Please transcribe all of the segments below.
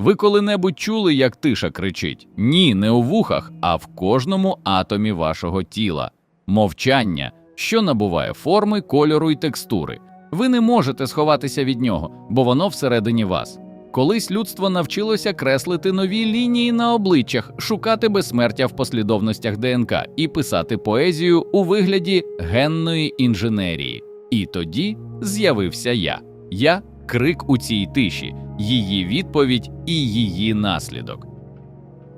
Ви коли-небудь чули, як тиша кричить? Ні, не у вухах, а в кожному атомі вашого тіла. Мовчання, що набуває форми, кольору і текстури. Ви не можете сховатися від нього, бо воно всередині вас. Колись людство навчилося креслити нові лінії на обличчях, шукати безсмертя в послідовностях ДНК і писати поезію у вигляді генної інженерії. І тоді з'явився я. Я крик у цій тиші, її відповідь і її наслідок.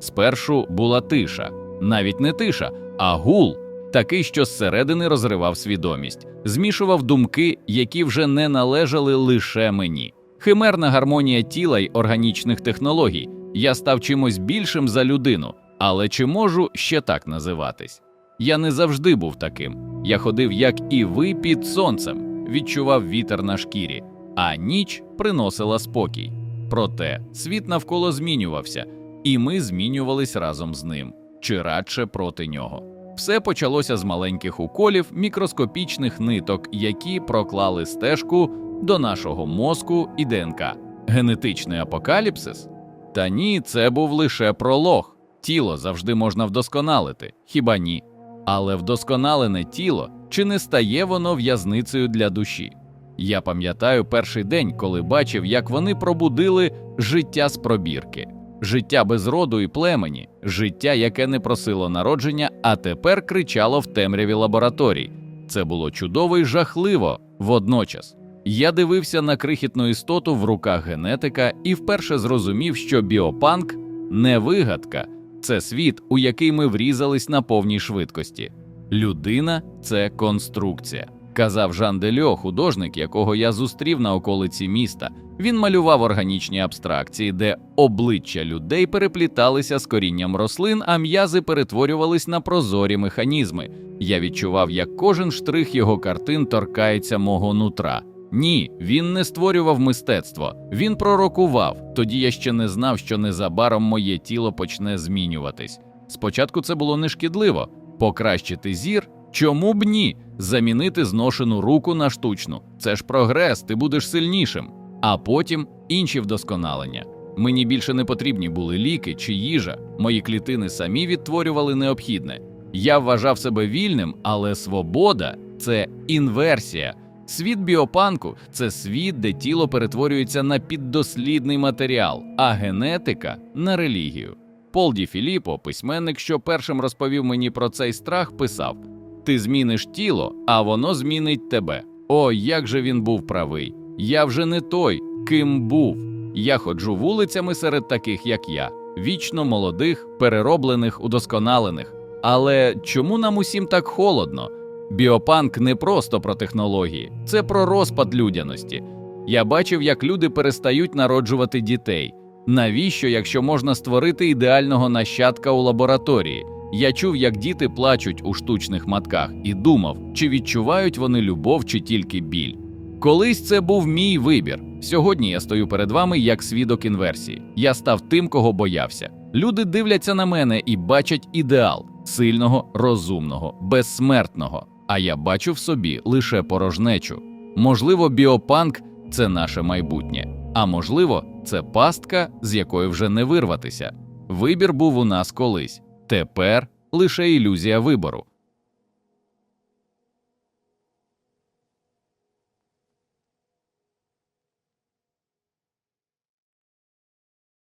Спершу була тиша, навіть не тиша, а гул, такий, що зсередини розривав свідомість, змішував думки, які вже не належали лише мені. Химерна гармонія тіла й органічних технологій. Я став чимось більшим за людину, але чи можу ще так називатись? Я не завжди був таким. Я ходив, як і ви, під сонцем, відчував вітер на шкірі, а ніч приносила спокій. Проте світ навколо змінювався, і ми змінювались разом з ним, чи радше проти нього. Все почалося з маленьких уколів, мікроскопічних ниток, які проклали стежку до нашого мозку і ДНК. Генетичний апокаліпсис? Та ні, це був лише пролог. Тіло завжди можна вдосконалити, хіба ні? Але вдосконалене тіло чи не стає воно в'язницею для душі? Я пам'ятаю перший день, коли бачив, як вони пробудили життя з пробірки, життя без роду і племені, життя, яке не просило народження, а тепер кричало в темряві лабораторій. Це було чудово і жахливо водночас. Я дивився на крихітну істоту в руках генетика і вперше зрозумів, що біопанк не вигадка, це світ, у який ми врізались на повній швидкості. Людина це конструкція. Казав Жан Дельо, художник, якого я зустрів на околиці міста. Він малював органічні абстракції, де обличчя людей перепліталися з корінням рослин, а м'язи перетворювались на прозорі механізми. Я відчував, як кожен штрих його картин торкається мого нутра. Ні, він не створював мистецтво, він пророкував. Тоді я ще не знав, що незабаром моє тіло почне змінюватись. Спочатку це було нешкідливо покращити зір. Чому б ні? Замінити зношену руку на штучну. Це ж прогрес, ти будеш сильнішим. А потім інші вдосконалення. Мені більше не потрібні були ліки чи їжа. Мої клітини самі відтворювали необхідне. Я вважав себе вільним, але свобода це інверсія. Світ біопанку це світ, де тіло перетворюється на піддослідний матеріал, а генетика на релігію. Пол Ді Філіппо, письменник, що першим розповів мені про цей страх, писав: Ти зміниш тіло, а воно змінить тебе. О, як же він був правий! Я вже не той, ким був. Я ходжу вулицями серед таких, як я, вічно молодих, перероблених, удосконалених. Але чому нам усім так холодно? Біопанк не просто про технології, це про розпад людяності. Я бачив, як люди перестають народжувати дітей. Навіщо, якщо можна створити ідеального нащадка у лабораторії? Я чув, як діти плачуть у штучних матках, і думав, чи відчувають вони любов, чи тільки біль. Колись це був мій вибір. Сьогодні я стою перед вами як свідок інверсії. Я став тим, кого боявся. Люди дивляться на мене і бачать ідеал сильного, розумного, безсмертного. А я бачу в собі лише порожнечу. Можливо, біопанк це наше майбутнє, а можливо, це пастка, з якої вже не вирватися. Вибір був у нас колись, тепер лише ілюзія вибору.